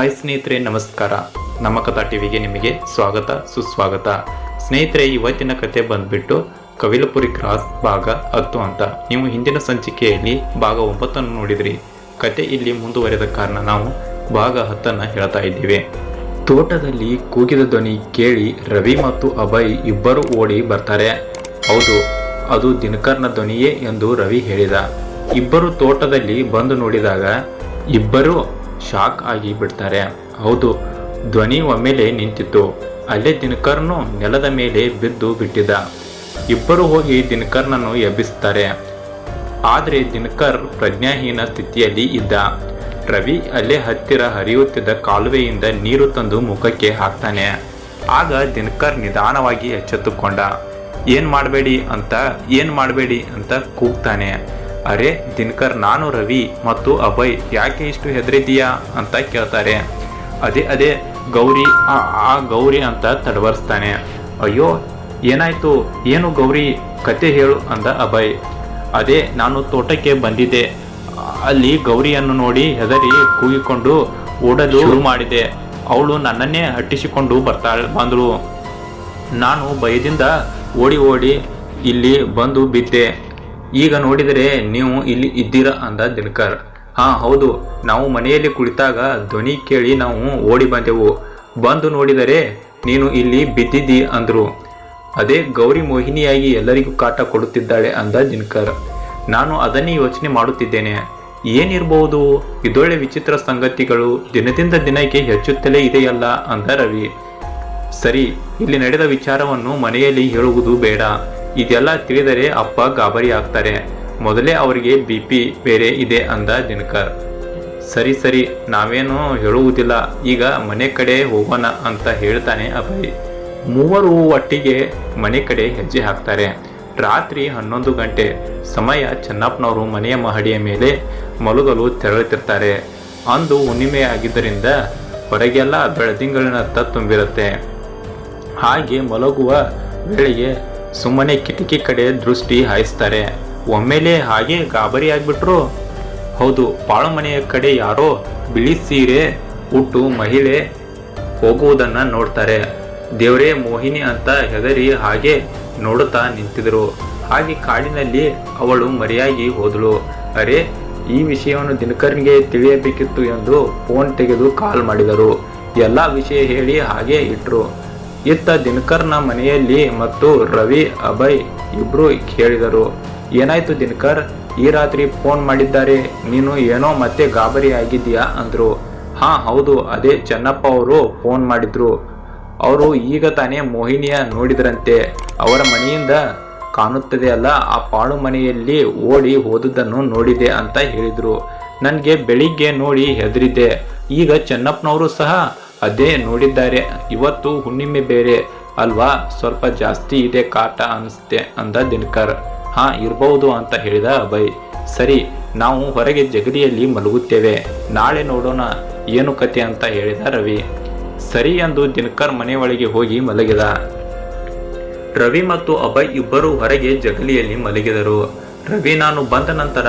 Hi ಸ್ನೇಹಿತರೆ, ನಮಸ್ಕಾರ. ನಮ್ಮ ಕಥಾ ಟಿವಿಗೆ ನಿಮಗೆ ಸ್ವಾಗತ, ಸುಸ್ವಾಗತ. ಸ್ನೇಹಿತರೆ, ಇವತ್ತಿನ ಕತೆ ಬಂದ್ಬಿಟ್ಟು ಕವಿಲಪುರಿ ಕ್ರಾಸ್ ಭಾಗ ಹತ್ತು ಅಂತ. ನೀವು ಹಿಂದಿನ ಸಂಚಿಕೆಯಲ್ಲಿ ಭಾಗ ಒಂಬತ್ತನ್ನು ನೋಡಿದ್ರಿ. ಕತೆ ಇಲ್ಲಿ ಮುಂದುವರೆದ ಕಾರಣ ನಾವು ಭಾಗ ಹತ್ತನ್ನು ಹೇಳ್ತಾ ಇದ್ದೀವಿ. ತೋಟದಲ್ಲಿ ಕೂಗಿದ ಧ್ವನಿ ಕೇಳಿ ರವಿ ಮತ್ತು ಅಭಯ್ ಇಬ್ಬರು ಓಡಿ ಬರ್ತಾರೆ. ಹೌದು, ಅದು ದಿನಕರ್ನ ಧ್ವನಿಯೇ ಎಂದು ರವಿ ಹೇಳಿದ. ಇಬ್ಬರು ತೋಟದಲ್ಲಿ ಬಂದು ನೋಡಿದಾಗ, ಇಬ್ಬರು ಶಾಕ್ ಆಗಿ ಬಿಡ್ತಾರೆ. ಹೌದು, ಧ್ವನಿ ಒಮ್ಮೆಲೆ ನಿಂತಿತ್ತು. ಅಲ್ಲೇ ದಿನಕರ್ನು ನೆಲದ ಮೇಲೆ ಬಿದ್ದು ಬಿಟ್ಟಿದ್ದ. ಇಬ್ಬರು ಹೋಗಿ ದಿನಕರ್ನನ್ನು ಎಬ್ಬಿಸ್ತಾರೆ. ಆದರೆ ದಿನಕರ್ ಪ್ರಜ್ಞಾಹೀನ ಸ್ಥಿತಿಯಲ್ಲಿ ಇದ್ದ. ರವಿ ಅಲ್ಲೇ ಹತ್ತಿರ ಹರಿಯುತ್ತಿದ್ದ ಕಾಲುವೆಯಿಂದ ನೀರು ತಂದು ಮುಖಕ್ಕೆ ಹಾಕ್ತಾನೆ. ಆಗ ದಿನಕರ್ ನಿಧಾನವಾಗಿ ಎಚ್ಚೆತ್ತುಕೊಂಡ. ಏನ್ ಮಾಡಬೇಡಿ ಅಂತ, ಏನ್ ಮಾಡಬೇಡಿ ಅಂತ ಕೂಗ್ತಾನೆ. ಅರೆ, ದಿನಕರ್, ನಾನು ರವಿ ಮತ್ತು ಅಭಯ್ ಯಾಕೆ ಇಷ್ಟು ಹೆದರಿದೀಯಾ ಅಂತ ಕೇಳ್ತಾರೆ. ಅದೇ ಅದೇ, ಗೌರಿ, ಆ ಗೌರಿ ಅಂತ ತಡವರ್ಸ್ತಾನೆ. ಅಯ್ಯೋ, ಏನಾಯ್ತು? ಏನು ಗೌರಿ? ಕತೆ ಹೇಳು ಅಂದ ಅಭಯ್. ಅದೇ, ನಾನು ತೋಟಕ್ಕೆ ಬಂದಿದ್ದೆ. ಅಲ್ಲಿ ಗೌರಿಯನ್ನು ನೋಡಿ ಹೆದರಿ ಕೂಗಿಕೊಂಡು ಓಡಲು ಶುರು ಮಾಡಿದೆ. ಅವಳು ನನ್ನನ್ನೇ ಹಟ್ಟಿಸಿಕೊಂಡು ಬರ್ತಾಳೆ ಬಂದಳು. ನಾನು ಭಯದಿಂದ ಓಡಿ ಓಡಿ ಇಲ್ಲಿ ಬಂದು ಬಿದ್ದೆ. ಈಗ ನೋಡಿದರೆ ನೀವು ಇಲ್ಲಿ ಇದ್ದೀರಾ ಅಂದ ದಿನಕರ್. ಹಾ, ಹೌದು. ನಾವು ಮನೆಯಲ್ಲಿ ಕುಳಿತಾಗ ಧ್ವನಿ ಕೇಳಿ ನಾವು ಓಡಿ ಬಂದೆವು. ಬಂದು ನೋಡಿದರೆ ನೀನು ಇಲ್ಲಿ ಬಿದ್ದಿದ್ದಿ ಅಂದರು. ಅದೇ ಗೌರಿ ಮೋಹಿನಿಯಾಗಿ ಎಲ್ಲರಿಗೂ ಕಾಟ ಕೊಡುತ್ತಿದ್ದಾಳೆ ಅಂದ ದಿನಕರ್. ನಾನು ಅದನ್ನೇ ಯೋಚನೆ ಮಾಡುತ್ತಿದ್ದೇನೆ. ಏನಿರಬಹುದು ಇದೊಳ್ಳೆ ವಿಚಿತ್ರ ಸಂಗತಿಗಳು ದಿನದಿಂದ ದಿನಕ್ಕೆ ಹೆಚ್ಚುತ್ತಲೇ ಇದೆಯಲ್ಲ ಅಂದ ರವಿ. ಸರಿ, ಇಲ್ಲಿ ನಡೆದ ವಿಚಾರವನ್ನು ಮನೆಯಲ್ಲಿ ಹೇಳುವುದು ಬೇಡ. ಇದೆಲ್ಲ ತಿಳಿದರೆ ಅಪ್ಪ ಗಾಬರಿ ಆಗ್ತಾರೆ. ಮೊದಲೇ ಅವರಿಗೆ ಬಿ ಪಿ ಬೇರೆ ಇದೆ ಅಂದ ದಿನಕರ್. ಸರಿ ಸರಿ, ನಾವೇನು ಹೇಳುವುದಿಲ್ಲ, ಈಗ ಮನೆ ಕಡೆ ಹೋಗೋಣ ಅಂತ ಹೇಳ್ತಾನೆ ಅಭಯ್. ಮೂವರು ಒಟ್ಟಿಗೆ ಮನೆ ಕಡೆ ಹೆಜ್ಜೆ ಹಾಕ್ತಾರೆ. ರಾತ್ರಿ ಹನ್ನೊಂದು ಗಂಟೆ, ಸಮಯ ಚೆನ್ನಪ್ಪನವರು ಮನೆಯ ಮಹಡಿಯ ಮೇಲೆ ಮಲಗಲು ತೆರಳುತ್ತಿರ್ತಾರೆ. ಅಂದು ಹುಣ್ಣಿಮೆ ಆಗಿದ್ದರಿಂದ ಹೊರಗೆಲ್ಲ ಬೆಳದಿಂಗಳಿನತ್ತ ತುಂಬಿರುತ್ತೆ. ಹಾಗೆ ಮಲಗುವ ವೇಳೆಗೆ ಸುಮ್ಮನೆ ಕಿಟಕಿ ಕಡೆ ದೃಷ್ಟಿ ಹಾಯಿಸ್ತಾರೆ. ಒಮ್ಮೆಲೆ ಹಾಗೆ ಗಾಬರಿ ಆಗ್ಬಿಟ್ರು. ಹೌದು ಪಾಳು ಮನೆಯ ಕಡೆ ಯಾರೋ ಬಿಳಿ ಸೀರೆ ಉಟ್ಟು ಮಹಿಳೆ ಹೋಗುವುದನ್ನ ನೋಡ್ತಾರೆ. ದೇವರೇ ಮೋಹಿನಿ ಅಂತ ಹೆದರಿ ಹಾಗೆ ನೋಡುತ್ತಾ ನಿಂತಿದ್ರು. ಹಾಗೆ ಕಾಡಿನಲ್ಲಿ ಅವಳು ಮರೆಯಾಗಿ ಹೋದಳು. ಅರೆ, ಈ ವಿಷಯವನ್ನು ದಿನಕರ್ನಿಗೆ ತಿಳಿಯಬೇಕಿತ್ತು ಎಂದು ಫೋನ್ ತೆಗೆದು ಕಾಲ್ ಮಾಡಿದರು. ಎಲ್ಲ ವಿಷಯ ಹೇಳಿ ಹಾಗೆ ಇಟ್ರು. ಇತ್ತ ದಿನಕರ್ನ ಮನೆಯಲ್ಲಿ ಮತ್ತು ರವಿ, ಅಭಯ್ ಇಬ್ರು ಕೇಳಿದರು. ಏನಾಯ್ತು ದಿನಕರ್? ಈ ರಾತ್ರಿ ಫೋನ್ ಮಾಡಿದ್ದಾರೆ. ನೀನು ಏನೋ ಮತ್ತೆ ಗಾಬರಿ ಆಗಿದ್ಯಾ ಅಂದ್ರು. ಹಾ, ಹೌದು, ಅದೇ ಚೆನ್ನಪ್ಪ ಅವರು ಫೋನ್ ಮಾಡಿದ್ರು. ಅವರು ಈಗ ತಾನೇ ಮೋಹಿನಿಯ ನೋಡಿದ್ರಂತೆ. ಅವರ ಮನೆಯಿಂದ ಕಾಣುತ್ತದೆ ಅಲ್ಲ, ಆ ಪಾಳು ಮನೆಯಲ್ಲಿ ಓಡಿ ಹೋದುದನ್ನು ನೋಡಿದೆ ಅಂತ ಹೇಳಿದ್ರು. ನನಗೆ ಬೆಳಿಗ್ಗೆ ನೋಡಿ ಹೆದರಿದ್ದೆ. ಈಗ ಚೆನ್ನಪ್ಪನವರು ಸಹ ಅದೇ ನೋಡಿದ್ದಾರೆ. ಇವತ್ತು ಹುಣ್ಣಿಮೆ ಬೇರೆ ಅಲ್ವಾ? ಸ್ವಲ್ಪ ಜಾಸ್ತಿ ಇದೆ ಕಾಟ ಅನಿಸುತ್ತೆ ಅಂದ ದಿನಕರ್. ಹಾ ಇರಬಹುದು ಅಂತ ಹೇಳಿದ ಅಭಯ್. ಸರಿ, ನಾವು ಹೊರಗೆ ಜಗಲಿಯಲ್ಲಿ ಮಲಗುತ್ತೇವೆ. ನಾಳೆ ನೋಡೋಣ. ಏನು ಕತೆ ಅಂತ ಹೇಳಿದ ರವಿ. ಸರಿ ಎಂದು ದಿನಕರ್ ಮನೆಯೊಳಗೆ ಹೋಗಿ ಮಲಗಿದ. ರವಿ ಮತ್ತು ಅಭಯ್ ಇಬ್ಬರು ಹೊರಗೆ ಜಗಲಿಯಲ್ಲಿ ಮಲಗಿದರು. ರವಿ, ನಾನು ಬಂದ ನಂತರ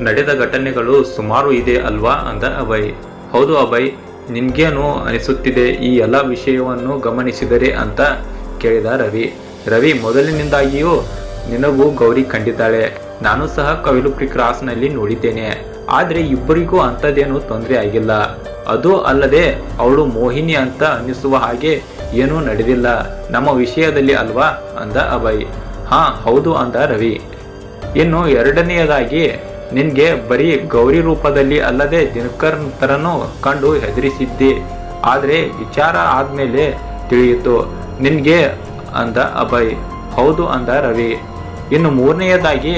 ನಡೆದ ಘಟನೆಗಳು ಸುಮಾರು ಇದೆ ಅಲ್ವಾ? ಅಂದ ಅಭಯ್. ಹೌದು ಅಭಯ್ ನಿನ್ಗೇನು ಅನಿಸುತ್ತಿದೆ ಈ ಎಲ್ಲ ವಿಷಯವನ್ನು ಗಮನಿಸಿದರೆ ಅಂತ ಕೇಳಿದ ರವಿ. ರವಿ, ಮೊದಲಿನಿಂದಾಗಿಯೂ ನಿನಗೂ ಗೌರಿ ಕಂಡಿದ್ದಾಳೆ. ನಾನು ಸಹ ಕವಿಲುಪ್ರಿ ಕ್ರಾಸ್ನಲ್ಲಿ ನೋಡಿದ್ದೇನೆ. ಆದರೆ ಇಬ್ಬರಿಗೂ ಅಂಥದ್ದೇನು ತೊಂದರೆ ಆಗಿಲ್ಲ. ಅದು ಅಲ್ಲದೆ ಅವಳು ಮೋಹಿನಿ ಅಂತ ಅನ್ನಿಸುವ ಹಾಗೆ ಏನೂ ನಡೆದಿಲ್ಲ. ನಮ್ಮ ವಿಷಯದಲ್ಲಿ ಅಲ್ವಾ? ಅಂದ ಅಭಯ್. ಹಾ, ಹೌದು, ಅಂದ ರವಿ. ಇನ್ನು ಎರಡನೆಯದಾಗಿ ನಿನ್ಗೆ ಬರೀ ಗೌರಿ ರೂಪದಲ್ಲಿ ಅಲ್ಲದೆ ದಿನಕರ್ ತರನು ಕಂಡು ಹೆದರಿಸಿದ್ದೆ. ಆದರೆ ವಿಚಾರ ಆದ್ಮೇಲೆ ತಿಳಿಯಿತು. ನಿನ್ಗೆ ಅಂದ ಅಭಯ್. ಹೌದು ಅಂದ ರವಿ. ಇನ್ನು ಮೂರನೆಯದಾಗಿ,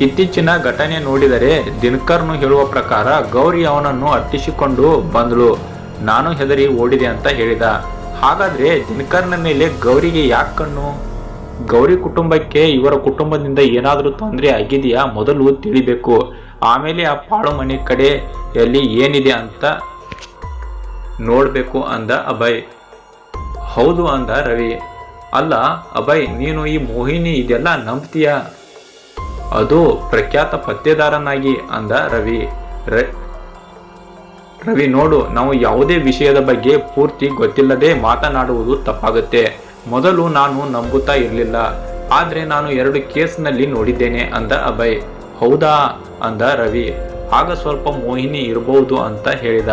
ಇತ್ತೀಚಿನ ಘಟನೆ ನೋಡಿದರೆ ದಿನಕರ್ನು ಹೇಳುವ ಪ್ರಕಾರ ಗೌರಿ ಅವನನ್ನು ಅಟ್ಟಿಸಿಕೊಂಡು ಬಂದಳು ನಾನು ಹೆದರಿ ಓಡಿದೆ ಅಂತ ಹೇಳಿದ. ಹಾಗಾದ್ರೆ ದಿನಕರ್ನ ಮೇಲೆ ಗೌರಿಗೆ ಯಾಕೆ ಕಣ್ಣು ಗೌರಿ ಕುಟುಂಬಕ್ಕೆ ಇವರ ಕುಟುಂಬದಿಂದ ಏನಾದರೂ ತೊಂದರೆ ಆಗಿದೆಯಾ ಮೊದಲು ತಿಳಿಬೇಕು. ಆಮೇಲೆ ಆ ಪಾಳು ಮನೆ ಕಡೆಯಲ್ಲಿ ಏನಿದೆ ಅಂತ ನೋಡಬೇಕು ಅಂದ ಅಭಯ್. ಹೌದು ಅಂದ ರವಿ. ಅಲ್ಲ ಅಭಯ್, ನೀನು ಈ ಮೋಹಿನಿ ಇದೆಲ್ಲ ನಂಬ್ತೀಯ? ಅದು ಪ್ರಖ್ಯಾತ ಪತ್ತೆದಾರನಾಗಿ ಅಂದ ರವಿ. ರವಿ ನೋಡು, ನಾವು ಯಾವುದೇ ವಿಷಯದ ಬಗ್ಗೆ ಪೂರ್ತಿ ಗೊತ್ತಿಲ್ಲದೆ ಮಾತನಾಡುವುದು ತಪ್ಪಾಗುತ್ತೆ. ಮೊದಲು ನಾನು ನಂಬುತ್ತಾ ಇರಲಿಲ್ಲ. ಆದರೆ ನಾನು ಎರಡು ಕೇಸ್ನಲ್ಲಿ ನೋಡಿದ್ದೇನೆ ಅಂದ ಅಭಯ್. ಹೌದಾ? ಅಂದ ರವಿ. ಆಗ ಸ್ವಲ್ಪ ಮೋಹಿನಿ ಇರಬಹುದು ಅಂತ ಹೇಳಿದ.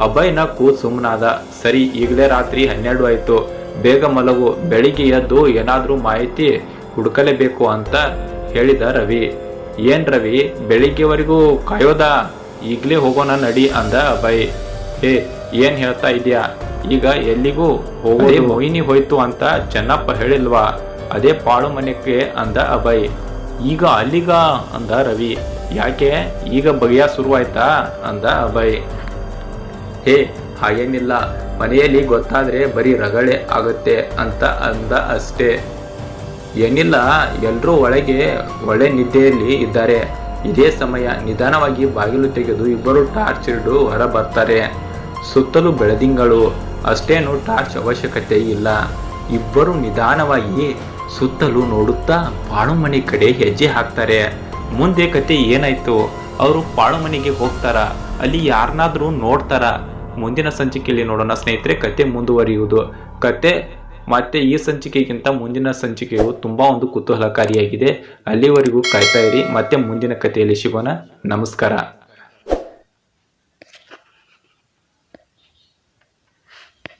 ಅಭಯ್ನ ಕೂ ಸುಮ್ಮನಾದ ಸರಿ, ಈಗಲೇ ರಾತ್ರಿ ಹನ್ನೆರಡು ಆಯಿತು. ಬೇಗ ಮಲಗು. ಬೆಳಿಗ್ಗೆ ಎದ್ದು ಏನಾದರೂ ಮಾಹಿತಿ ಹುಡುಕಲೇಬೇಕು ಅಂತ ಹೇಳಿದ ರವಿ. ಏನ್ ರವಿ? ಬೆಳಿಗ್ಗೆವರೆಗೂ ಕಾಯೋದಾ? ಈಗಲೇ ಹೋಗೋಣ ನಡಿ ಅಂದ ಅಭಯ್. ಹೇ ಏನ್ ಹೇಳ್ತಾ ಇದೆಯಾ? ಈಗ ಎಲ್ಲಿಗೂ ಹೋಗಿ ಮೋಹಿನಿ ಹೋಯ್ತು ಅಂತ ಚೆನ್ನಪ್ಪ ಹೇಳಿಲ್ವಾ? ಅದೇ ಪಾಳು ಮನೆಗೆ ಅಂದ ಅಭಯ್. ಈಗ ಅಲ್ಲಿಗ? ಅಂದ ರವಿ. ಯಾಕೆ? ಈಗ ಬಗೆಯ ಶುರುವಾಯ್ತಾ? ಅಂದ ಅಭಯ್. ಹೇ ಹಾಗೇನಿಲ್ಲ. ಮನೆಯಲ್ಲಿ ಗೊತ್ತಾದ್ರೆ ಬರೀ ರಗಳೆ ಆಗುತ್ತೆ ಅಂತ ಅಂದ ಅಷ್ಟೇ. ಏನಿಲ್ಲ ಎಲ್ಲರೂ ಒಳಗೆ ಒಳ್ಳೆ ನಿದ್ದೆಯಲ್ಲಿ ಇದ್ದಾರೆ. ಇದೇ ಸಮಯ ನಿಧಾನವಾಗಿ ಬಾಗಿಲು ತೆಗೆದು ಇಬ್ಬರು ಟಾರ್ಚ್ ಹಿಡಿದು ಹೊರ ಬರ್ತಾರೆ. ಸುತ್ತಲೂ ಬೆಳದಿಂಗಳು. ಅಷ್ಟೇನು ಟಾರ್ಚ್ ಅವಶ್ಯಕತೆ ಇಲ್ಲ. ಇಬ್ಬರು ನಿಧಾನವಾಗಿ ಸುತ್ತಲೂ ನೋಡುತ್ತಾ ಪಾಳುಮನೆ ಕಡೆ ಹೆಜ್ಜೆ ಹಾಕ್ತಾರೆ. ಮುಂದೆ ಕತೆ ಏನಾಯ್ತು? ಅವರು ಪಾಳುಮನೆಗೆ ಹೋಗ್ತಾರ. ಅಲ್ಲಿ ಯಾರನ್ನಾದ್ರೂ ನೋಡ್ತಾರ. ಮುಂದಿನ ಸಂಚಿಕೆಯಲ್ಲಿ ನೋಡೋಣ ಸ್ನೇಹಿತರೆ ಕತೆ ಮುಂದುವರಿಯುವುದು. ಕತೆ ಮತ್ತೆ ಈ ಸಂಚಿಕೆಗಿಂತ ಮುಂದಿನ ಸಂಚಿಕೆಯು ತುಂಬಾ ಒಂದು ಕುತೂಹಲಕಾರಿಯಾಗಿದೆ. ಅಲ್ಲಿವರೆಗೂ ಕಾಯ್ತಾ ಇರಿ. ಮತ್ತೆ ಮುಂದಿನ ಕಥೆಯಲ್ಲಿ ಸಿಗೋಣ. ನಮಸ್ಕಾರ.